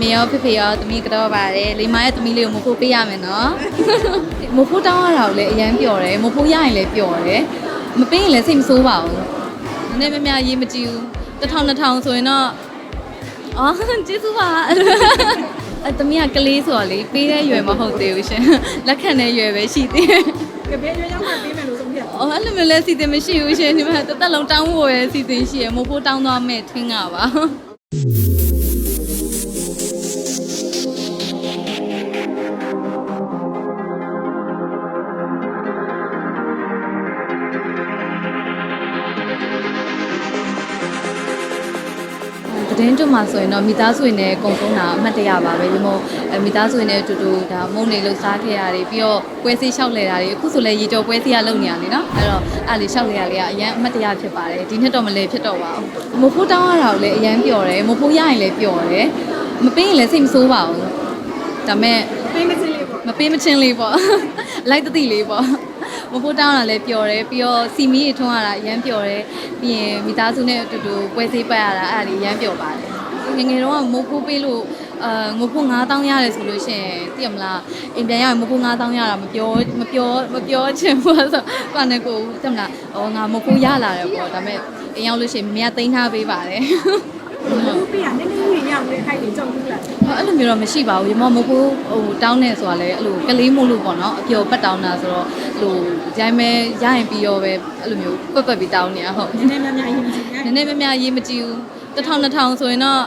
မေရောဖေဖေရောသမီးကတော့ပါတယ်လိမ္မာရဲ့သမီးလေးကိုမဖို့ပေးရမယ်နော်မဖို့တောင်းရတာကိုလည်းအရန်ပျော်တယ်မဖို့ရရင်လည်းပျော်တယ်မပေးရင်လည်းစိတ်မဆိုးပါဘူးနည်းနည်းများများရေးမကြည့်ဘူးတစ်ထောင်နှစ်ထောင်ဆိုရင်တော့အော်ကျေးဇူးပါအဲသမီးကကလေးဆိုတော့လေပေးတဲ့ရွယ်မဟုတ်သေးဘူးရှင်လက်ခံတဲ့ရွယ်ပဲရှိသေးတယ်ကဘေးရွေးရောက်မှပေးမယ်လို့ဆုံးဖြတ်အော်အဲ့လိုမျိုးလဲစီစဉ်မရှိဘူးရှင်ဒီမှာတစ်သက်လုံးတောင်းဖို့ပဲစီစဉ်ရှိရမဖို့တောင်းသွားမယ်ထင်တာပါ သတင်းတွမှာဆိုရင်တော့မိသားစုတွေနဲ့ကုံဆုံးတာအမှတ်တရပါပဲဒီမို့အဲမိသားစုတွေနဲ့အတူတူဒါမုံနေလို့စားခဲ့ရတယ်ပြီးတော့ပွဲစည်းလျှောက်လဲတာတွေအခုဆိုလဲရေကြောပွဲစည်းရလုပ်နေရလေနော်အဲ့တော့အဲ့လေလျှောက်လဲရလေးကအရန်အမှတ်တရဖြစ်ပါတယ်ဒီနှစ်တော့မလဲဖြစ်တော့ပါဘူးမဖိုးတောင်းရတာကိုလည်းအရန်ပျော်တယ်မဖိုးရရင်လည်းပျော်တယ်မပေးရင်လည်းစိတ်မဆိုးပါဘူးဒါမဲ့ပေးမစင်းလေးပေါ့မပေးမချင်းလေးပေါ့လိုက်တတိလေးပေါ့ မဖို့တောင်းတာလည်းပျော်တယ်ပြီးတော့စီမီတွေထွန်းရတာအရန်ပျော်တယ်ပြီးရင်မိသားစုနဲ့အတူတူပွဲစည်းပတ်ရတာအဲ့ဒါလေးအရန်ပျော်ပါတယ်ငယ်ငယ်တော့ကမိုးဖိုးပေးလို့အာငိုဖို့9000ရတယ်ဆိုလို့ရှိရင်သိရမလားအိမ်ပြန်ရရင်မိုးဖိုး9000ရတာမပြောမပြောမပြောချင်ဘူးဆိုကွာနဲ့ကိုသိမလားဩငါမိုးဖိုးရလာတယ်ပေါ့ဒါပေမဲ့အိမ်ရောက်လို့ရှိရင်မင်းကတိန်းထားပေးပါတယ်ဘူးပြရန ည်းနည်းလေးရောက်နေခိုက်နေကြုံဘူးလားအဲ့လိုမျိုးတော့မရှိပါဘူးရမမဟုတ်ဟိုတောင်းနေဆိုတာလဲအဲ့လိုကလေးမို့လို့ပေါ့နော်အပျော်ပတ်တောင်းတာဆိုတော့ဟိုဂျိုင်းမဲရရင်ပြီးရောပဲအဲ့လိုမျိုးပတ်ပတ်ပြီးတောင်းနေရဟုတ်နည်းနည်းများများရေးမကြည့်နဲ့နည်းနည်းများများရေးမကြည့်ဘူးတစ်ထောင်နှစ်ထောင်ဆိုရင်တော့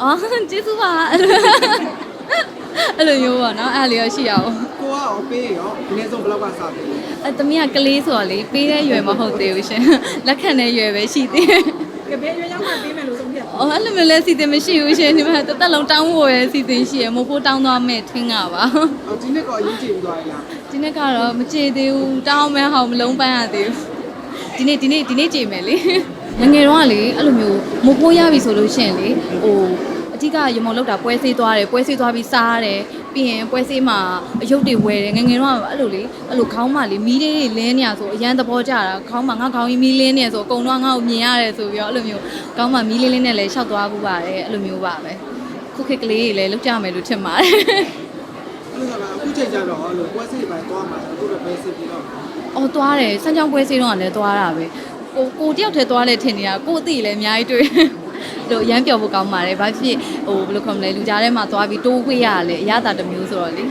အော်ကျေးဇူးပါအဲ့လိုအဲ့လိုမျိုးပေါ့နော်အဲ့လိုရရှိရအောင်ကိုကရောပေးရောအနည်းဆုံးဘယ်လောက်ကစပေးလဲအဲ့သမီးကကလေးဆိုတော့လေပေးတဲ့ရွယ်မဟုတ်သေးဘူးရှင်လက်ခံတဲ့ရွယ်ပဲရှိသေးတယ်ကဘေးရွေးရောက်မှပေးမယ်လို့ဆုံးဖြတ် အော်အဲ့လိုမျိုးလဲစီစဉ်မရှိဘူးရှင်ဒီမှာတစ်သက်လုံးတောင်းဖို့ပဲစီစဉ်ရှိရမို့ဖို့တောင်းသွားမယ်ထင်တာပါအော်ဒီနေ့ကအရင်ကြည့်ပြီးသွားရလားဒီနေ့ကတော့မကြေသေးဘူးတောင်းမဲဟောင်းမလုံးပန်းရသေးဘူးဒီနေ့ဒီနေ့ဒီနေ့ကြေမယ်လေငယ်ငယ်တော့ကလေအဲ့လိုမျိုးမဖိုးရပြီဆိုလို့ရှိရင်လေဟိုအဓိကရမုံလောက်တာပွဲဆေးသွားတယ်ပွဲဆေးသွားပြီးစားရတယ် ပြီးရင်ပွဲဆေးမှာအယုတ်တွေဝယ်တယ်ငယ်ငယ်တော့အဲ့လိုလေအဲ့လိုခေါင်းမလေးမီးလေးတွေလင်းနေရဆိုအရန်သဘောကျတာခေါင်းမငါခေါင်းကြီးမီးလင်းနေဆိုအကုန်လုံးငါ့ကိုမြင်ရတယ်ဆိုပြီးတော့အဲ့လိုမျိုးခေါင်းမမီးလေးလေးနဲ့လည်းရှောက်သွားဘူးပါတယ်အဲ့လိုမျိုးပါပဲခုခေတ်ကလေးတွေလည်းလောက်ကြမယ်လို့ထင်ပါတယ်အဲ့လိုကအခုချိန်ကြတော့အဲ့လိုပွဲစစ်ပိုင်းသွားမှာအခုတော့ပဲစစ်ပြီးတော့။အော်သွားတယ်စမ်းချောင်းပွဲစည်းတော့ကလည်းသွားတာပဲ။ကိုကိုတယောက်တည်းသွားလဲထင်နေတာကိုအသိလည်းအများကြီးတွေ့။ လို့ရမ်းပျော်ဖို့ကောင်းပါတယ်။ဘာဖြစ်ဟိုဘယ်လိုခေါ်မလဲလူကြားထဲမှာသွားပြီးတိုးခွေးရရလေအရသာတစ်မျိုးဆိုတော့လေ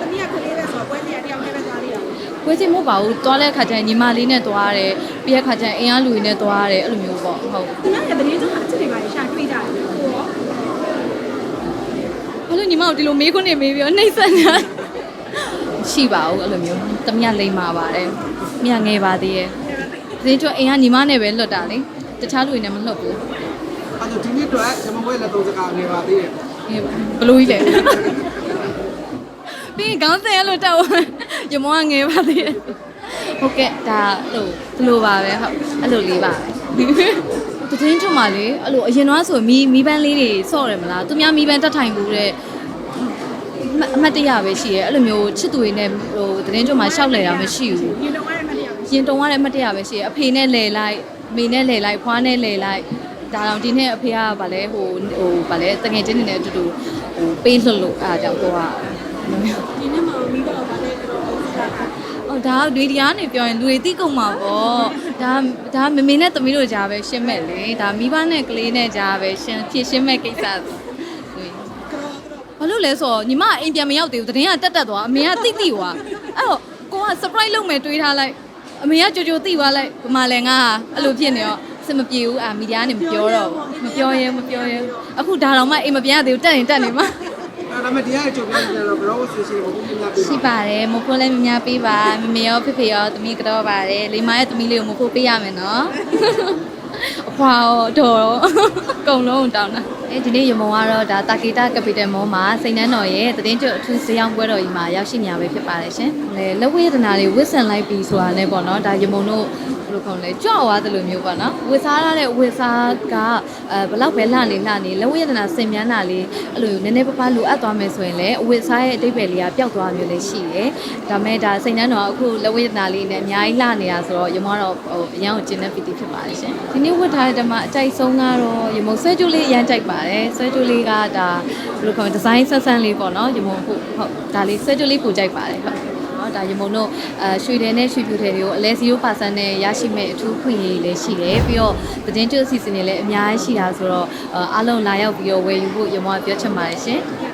သမီးကကလေးပဲဆိုတော့ပွဲစီတယောက်နဲ့ပဲသွားရအောင်။ပွဲစည်းမဟုတ်ပါဘူး။သွားတဲ့အခါကျရင်ညီမလေးနဲ့သွားရတယ်။ပြီးတဲ့အခါကျရင်အင်အားလူတွေနဲ့သွားရတယ်အဲ့လိုမျိုးပေါ့။ဟုတ်သူများရဲ့တရေကျအချစ်တွေပါရှာတွေ့ကြတယ်ကိုရော။ဘာလို့ညီမတို့ဒီလိုမေးခွန်းနေမေးပြီးတော့နှိမ့်ဆက်နေတာ။ရှိပါဘူးအဲ့လိုမျိုး။တမရလိမ့်မာပါတယ်။မြငယ်ပါသေးရဲ့။ဒီတော့အိမ်ကညီမနဲ့ပဲလွတ်တာလေ။တခြားလူတွေနဲ့မလွတ်ဘူး။ အဲ့တော့ဒီနေ့တော့ဇမဘွဲလက်သုံးစကားနေပါသေးတယ်ဘလူးကြီးလေပြီးရင်ခေါင်းစဉ်အဲ့လိုတောက်ရမောကငယ်ပါသေးတယ်ဟုတ်ကဲ့ဒါလို့ဒီလိုပါပဲဟုတ်အဲ့လိုလေးပါပဲတတင်းချွတ်မှာလေအဲ့လိုအရင်တော့ဆိုမီမီးပန်းလေးတွေစော့တယ်မလားသူများမီးပန်းတက်ထိုင်ဘူးတဲ့အမတ်တရပဲရှိရဲအဲ့လိုမျိုးချစ်သူတွေနဲ့ဟိုတတင်းချွတ်မှာရှောက်လဲတာမရှိဘူးဒီတော့အဲ့မတရားရင်တုံရတဲ့အမတ်တရပဲရှိရဲအဖေနဲ့လဲလိုက်အမေနဲ့လဲလိုက်ဖွားနဲ့လဲလိုက် ဒါတော့ဒီနေ့အဖေကဗာလဲဟိုဟိုဗာလဲတငယ်ချင်းတွေနဲ့အတူတူဟိုပေးလွတ်လို့အားကြောင့်တော့ဒီနေ့မှမိဘကလည်းတော့ဟုတ်တာအော်ဒါကတွေဒီကနေပြောရင်လူတွေသိကုန်မှာပေါ့ဒါဒါမမေနဲ့သမီးတို့ကြားပဲရှင်းမဲ့လေဒါမိဘနဲ့ကလေးနဲ့ကြားပဲရှင်းဖြစ်ရှင်းမဲ့ကိစ္စဘာလို့လဲဆိုတော့ညီမအိမ်ပြန်မရောက်သေးဘူးတရင်ကတက်တက်သွားအမေကတိတိွာအဲ့တော့ကိုက surprise လုပ်မယ်တွေးထားလိုက်အမေကကြိုကြိုတိသွားလိုက်ဗမာလဲငါအဲ့လိုဖြစ်နေတော့ စမပြေဘူးအာမီဒီယာကနေမပြောတော့ဘူးမပြောရဲမပြောရဲအခုဒါတော့မှအိမ်မပြန်ရသေးဘူးတက်ရင်တက်နေမှာအဲ့ဒါမဲ့တရားချုပ်ပြန်ပြန်တော့ဘရောဆွေးဆွေးကိုဘုရားပြပါရှိပါတယ်မဖို့လည်းများများပေးပါမမေရောဖေဖေရောသမီးကတော့ပါတယ်လိမ္မာရဲ့သမီးလေးကိုမဖို့ပေးရမယ်နော်အဖွာရောတော်ရောအကုန်လုံးတောင်းတာ အဲဒီနေ့ရမုံကတော့ဒါတာကီတာကပီတယ်မောမှာစိန်နှန်းတော်ရဲ့တည်င်းကျွတ်အထူးဇေယောင်းပွဲတော်ကြီးမှာရောက်ရှိနေရပဲဖြစ်ပါတယ်ရှင်လေလက်ဝဲဒနာလေးဝစ်ဆန်လိုက်ပြီဆိုတာနဲ့ပေါ့နော်ဒါရမုံတို့ဘယ်လိုခေါ်လဲကြွသွားတယ်လို့မျိုးပေါ့နော်ဝစ်စားရတဲ့ဝစ်စားကအဲဘယ်လောက်ပဲလှနေလှနေလက်ဝဲဒနာစင်မြန်းတာလေးအဲ့လိုနည်းနည်းပပလိုအပ်သွားမယ်ဆိုရင်လည်းအဝစ်စားရဲ့အတိတ်ပဲလေးကပျောက်သွားမျိုးလေးရှိတယ်ဒါမဲ့ဒါစိန်နှန်းတော်အခုလက်ဝဲဒနာလေးနဲ့အများကြီးလှနေတာဆိုတော့ရမတော့ဟိုအရန်ကိုကျင်းနေပီတိဖြစ်ပါတယ်ရှင်ဒီနေ့ဝတ်ထားတဲ့ဓမ္မအကြိုက်ဆုံးကတော့ရမုံဆွဲကျိုးလေးအရန်ကြိုက်ပါတယ်ပါတယ်ဆွဲကြိုးလေးကဒါဘယ်လိုခေါ်မလဲဒီဇိုင်းဆန်းဆန်းလေးပေါ့နော်ရမုံဟုတ်ဟုတ်ဒါလေးဆွဲကြိုးလေးပူကြိုက်ပါတယ်ဟုတ်နော်ဒါရမုံတို့အဲရွှေတယ်နဲ့ရွှေပြူတယ်တွေကိုအလဲ0%နဲ့ရရှိမဲ့အထူးခွင့်ရေးလည်းရှိတယ်ပြီးတော့သတင်းကျွအစီအစဉ်တွေလည်းအများကြီးရှိတာဆိုတော့အားလုံးလာရောက်ပြီးတော့ဝယ်ယူဖို့ရမုံကပြောချင်ပါတယ်ရှင်ဟုတ်